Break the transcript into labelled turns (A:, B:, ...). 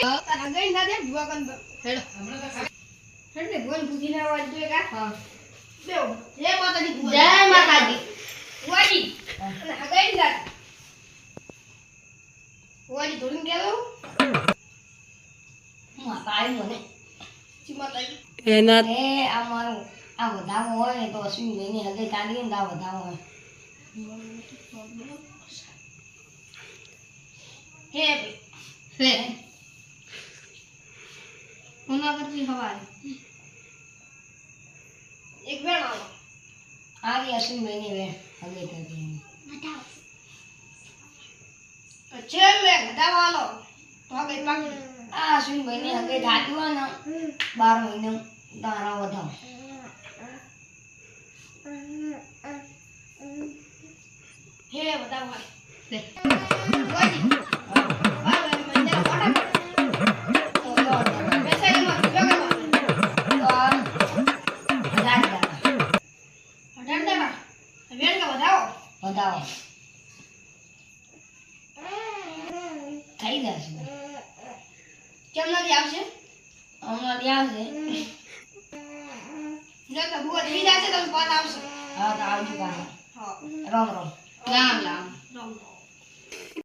A: હગાઈ ના દે ભુવા કન હેડો હેડ ને બોલ પૂછી ના આવાજ જોઈએ કા
B: હા.
A: બેવ જય માતાજી ભુવા
B: જય માતાજી
A: ભુવાજી અને હગાઈ ના ભુવાજી ધોરીને ગયેલો
B: માતા આવી મને
A: જી માતાજી
C: એના
B: એ આ મારું આ વધાવો હોય ને તો અશ્વિનભાઈની હગે કાઢીએ ને આ વધાવો હોય
A: હે ભાઈ કરતી હવારે એક બેન આવો.
B: આવી અશ્વિનભાઈની વેણ હગે કાઢી
A: છેલ્લે ઘટાવાલો તો હગાઈ પાકી
B: આ અશ્વિનભાઈની હગે હવે હોય ને બાર મહિને તારા વધાવો.
A: હે બધા ભાઈ
B: વધાવો થઈ જશે.
A: કેમ નથી આવશે?
B: હમણાં છે
A: જો તો ભૂવા થઈ જશે તો પાછા આવશે.
B: હા તો આવજો પાછા. રામ
A: રામ. રામ રામ